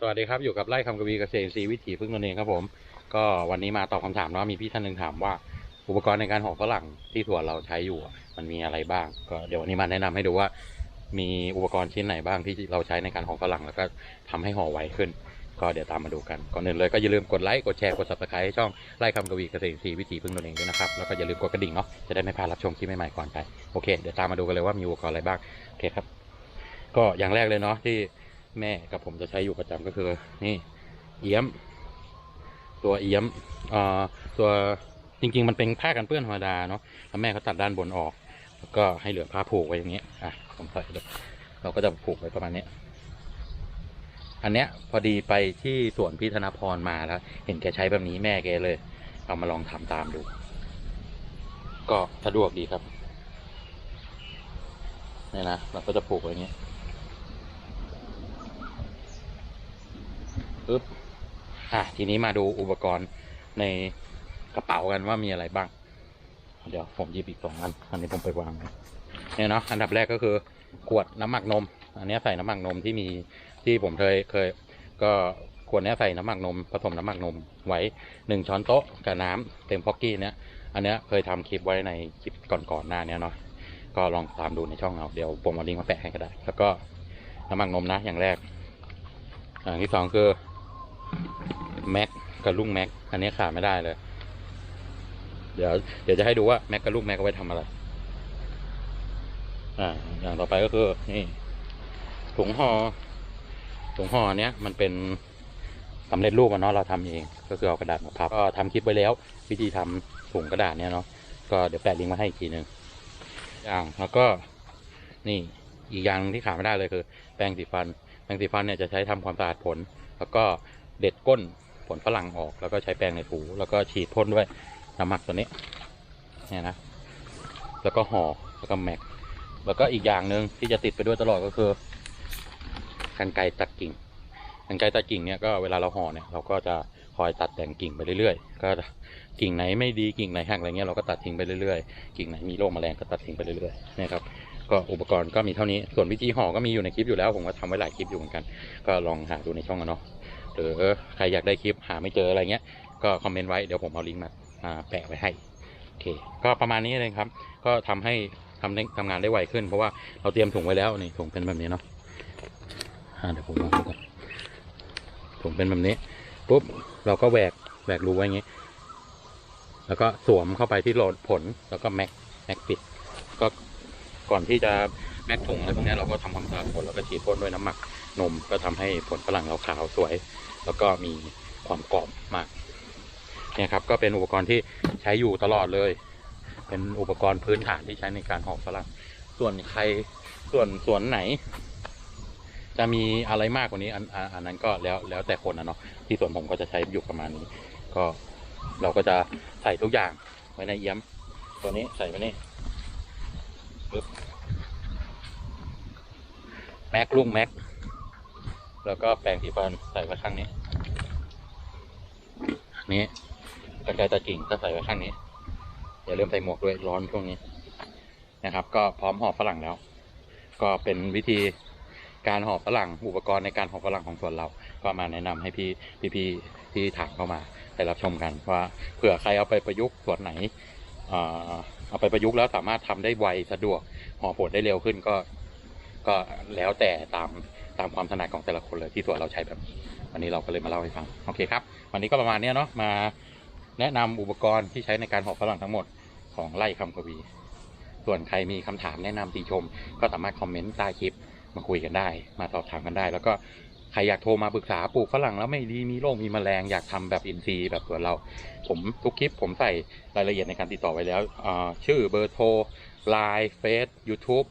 สวัสดีครับ อยู่กับไร่คำกวีเกษตรศรีวิถีพึ่งตนเองครับผม ก็วันนี้มาตอบคำถามเนาะมีพี่ท่านหนึ่งถามว่า อุปกรณ์ในการห่อฝรั่งที่สวเราใช้อยู่มันมีอะไรบ้าง ก็เดี๋ยววันนี้มาแนะนำให้ดูว่ามีอุปกรณ์ชิ้นไหนบ้างที่เราใช้ในการห่อฝรั่งแล้วก็ทำให้ห่อไวขึ้น ก็เดี๋ยวตามมาดูกันก่อนอื่นเลยก็อย่าลืมกดไลค์กดแชร์กด subscribe ให้ช่องไร่คำกวีเกษตรศรีวิถีพึ่งตนเองด้วยนะครับแล้วก็อย่าลืมกดกระดิ่งเนาะจะได้ไม่พลาดรับชมคลิปใหม่ๆก่อนไปโอเคเดี๋ยวตามมาดูกันเลยว่ามีอุปกรณ์อะไรบ้างโอเคครับ ก็อย่างแรกเลยเนาะที่ แม่กับผมจะใช้อยู่ประจำก็คือนี่เอี้ยม ตัวเอี้ยมเอ่อตัวจริง ๆ มันเป็นผ้ากันเปื้อนธรรมดาเนาะแล้วแม่เขาตัดด้านบนออก แล้วก็ให้เหลือผ้าผูกไว้อย่างเงี้ยอะผมใส่เลยเราก็จะผูกไว้ประมาณนี้อันเนี้ยพอดีไปที่สวนพี่ธนพรมาแล้ว เห็นแกใช้แบบนี้แม่แกเลย เอามาลองทำตามดู ก็สะดวกดีครับนี่นะเราก็จะผูกไว้อย่างเงี้ยปึ๊บอะทีนี้มาดูอุปกรณ์ในกระเป๋ากันว่ามีอะไรบ้าง เดี๋ยวผมหยิบอีกสองอัน อันนี้ผมไปวางเนี่ยเนาะอันดับแรกก็คือขวดน้ำหมักนม อันนี้ใส่น้ำหมักนมที่มีที่ผมเคยเคย ก็ขวดนี้ใส่น้ำหมักนมผสมน้ำหมักนมไว้หนึ่งช้อนโต๊ะกับน้ำเต็มพ็อกกี้เนี้ยอันเนี้ยเคยทำคลิปไว้ในคลิปก่อนๆหน้าเนี้ยเนาะก็ลองตามดูในช่องเราเดี๋ยวผมเอาลิงก์มาแปะให้ก็ได้ แล้วก็น้ำหมักนมนะอย่างแรกอย่างที่สองคือ แม็กกับลุงแม็กอันนี้ขาดไม่ได้เลย เดี๋ยวเดี๋ยวจะให้ดูว่าแม็กกับลุงแม็กเอาไว้ทำอะไร อ่า อย่างต่อไปก็คือ นี่ ถุงห่อถุงห่อเนี้ยมันเป็นสำเร็จรูปอะเนาะเราทำเอง ก็คือเอากระดาษมาพับก็ทำคลิปไว้แล้ว วิธีทำถุงกระดาษเนี้ยเนาะก็เดี๋ยวแปะลิงก์มาให้อีกทีหนึ่งอย่างแล้วก็นี่อีกอย่างที่ขาดไม่ได้เลยคือ แปรงสีฟัน แปรงสีฟันเนี่ยจะใช้ทำความสะอาดผล แล้วก็เด็ดก้น ผลฝรั่งออกแล้วก็ใช้แปรงในถูแล้วก็ฉีดพ่นด้วยน้ำหมักตัวนี้เนี่ยนะ แล้วก็ห่อแล้วก็แม็ก แล้วก็อีกอย่างหนึ่งที่จะติดไปด้วยตลอดก็คือกันไกตัดกิ่งกันไกตัดกิ่งเนี่ยก็เวลาเราห่อเนี่ยเราก็จะคอยตัดแต่งกิ่งไปเรื่อยๆ ก็กิ่งไหนไม่ดีกิ่งไหนแหักอะไรเงี้ยเราก็ตัดทิ้งไปเรื่อยๆ กิ่งไหนมีโรคแมลงก็ตัดทิ้งไปเรื่อยๆนะครับก็อุปกรณ์ก็มีเท่านี้ส่วนวิธีห่อก็มีอยู่ในคลิปอยู่แล้ว ผมก็ทำไว้หลายคลิปอยู่เหมือนกัน ก็ลองหาดูในช่องกันเนาะ หรือใครอยากได้คลิปหาไม่เจออะไรเงี้ย ก็คอมเมนต์ไว้เดี๋ยวผมเอาลิงก์มาแปะไว้ให้โอเคก็ประมาณนี้เลยครับ ก็ทำให้ทำได้ทำงานได้ไวขึ้น เพราะว่าเราเตรียมถุงไว้แล้วนี่ถุงเป็นแบบนี้เนาะเดี๋ยวผมลองดูก่อนถุงเป็นแบบนี้ปุ๊บเราก็แหวกแหวกรูไว้อย่างงี้ แล้วก็สวมเข้าไปที่โหลดผลแล้วก็แม็กแม็กปิด ก็ก่อนที่จะ แม็กถุงอะไรพวกนี้เราก็ทำความสะอาดผลแล้วก็ฉีดพ่นด้วยน้ำหมักนมก็ทำให้ผลฝรั่งเราขาวสวย แล้วก็มีความกรอบมากเนี่ยครับก็เป็นอุปกรณ์ที่ใช้อยู่ตลอดเลย เป็นอุปกรณ์พื้นฐานที่ใช้ในการห่อฝรั่ง ส่วนใครส่วนส่วนไหน จะมีอะไรมากกว่านี้อันอันอันนั้นก็แล้วแล้วแต่คนนะเนาะที่ส่วนผมก็จะใช้อยู่ประมาณนี้ ก็เราก็จะใส่ทุกอย่างไว้ในเอี้ยม ตัวนี้ใส่ไว้นี่ปึ๊บ แม็กลุงแม็ก แล้วก็แปรงสีฟันใส่ไว้ข้างนี้นี้กระจายตะกิ่งก็ใส่ไว้ข้างนี้ อย่าลืมใส่หมวกด้วยร้อนช่วงนี้นะครับ ก็พร้อมห่อฝรั่งแล้ว ก็เป็นวิธีการห่อฝรั่งอุปกรณ์ในการห่อฝรั่งของส่วนเรา ก็มาแนะนำให้พี่พี่พที่ถามเข้ามาได้รับชมกันว่าเผื่อใครเอาไปประยุกต์ส่วนไหนเอาไปประยุกต์แล้วสามารถทำได้ไวสะดวกห่อผลได้เร็วขึ้นก็ ก็แล้วแต่ตามตามความถนัดของแต่ละคนเลยที่ส่วนเราใช้แบบนี้วันนี้เราก็เลยมาเล่าให้ฟังโอเคครับ วันนี้ก็ประมาณเนี้ยเนาะมาแนะนำอุปกรณ์ที่ใช้ในการห่อฝรั่งทั้งหมดของไล่คำกวี ส่วนใครมีคำถามแนะนำติชม ก็สามารถคอมเมนต์ใต้คลิปมาคุยกันได้ มาสอบถามกันได้ แล้วก็ใครอยากโทรมาปรึกษาปลูกฝรั่งแล้วไม่ดีมีโรคมีแมลงอยากทำแบบอินทรีย์แบบส่วนเรา ผมทุกคลิปผมใส่รายละเอียดในการติดต่อไว้แล้วชื่อเบอร์โทรไลน์เฟซยูทูบ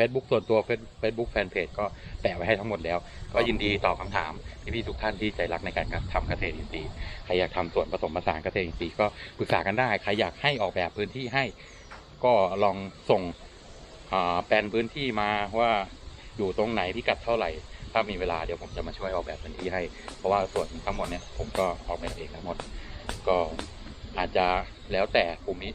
Facebook ส่วนตัวเฟซบุ๊กแฟนเพจก็แปะไว้ให้ทั้งหมดแล้ว ก็ยินดีตอบคำถามพี่ๆทุกท่านที่ใจรักในการทำเกษตรอินทรีย์ใครอยากทำส่วนผสมผสานเกษตรอินทรีย์ก็ปรึกษากันได้ใครอยากให้ออกแบบพื้นที่ให้ ก็ลองส่งแปลนพื้นที่มาว่าอยู่ตรงไหนพิกัดเท่าไหร่ถ้ามีเวลาเดี๋ยวผมจะมาช่วยออกแบบพื้นที่ให้ เพราะว่าส่วนทั้งหมดเนี่ยผมก็ออกแบบเองทั้งหมด ก็อาจจะแล้วแต่ภูมิ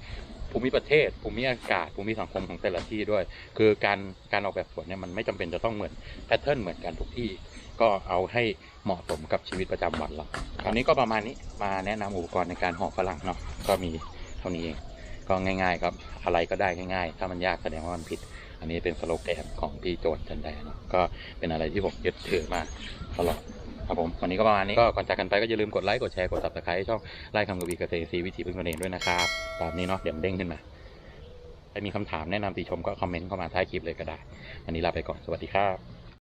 ภูมิประเทศภูมิอากาศภูมิสังคมของแต่ละที่ด้วย คือการการออกแบบสวนเนี่ยมันไม่จำเป็นจะต้องเหมือนแพทเทิร์นเหมือนกันทุกที่ ก็เอาให้เหมาะสมกับชีวิตประจำวันเราคราวนี้ก็ประมาณนี้มาแนะนำอุปกรณ์ในการห่อฝรั่งเนาะก็มีเท่านี้เองก็ง่าย ๆ ครับอะไรก็ได้ง่ายๆ ถ้ามันยากแสดงว่ามันผิด อันนี้เป็นสโลแกนของพี่โจนจันแดเนาะก็เป็นอะไรที่ผมยึดถือมาตลอด ครับผมวันนี้ก็ประมาณนี้ก็ก่อนจากกันไปก็อย่าลืมกดไลค์กดแชร์กดซับสไครต์ช่องไล่คำกวีเกษตรซีวิถีพึ่งตนเองด้วยนะครับตามนี้เนาะเดี๋ยวมันเด้งขึ้นมาถ้ามีคำถามแนะนำติชมก็คอมเมนต์เข้ามาท้ายคลิปเลยก็ได้วันนี้ลาไปก่อนสวัสดีครับ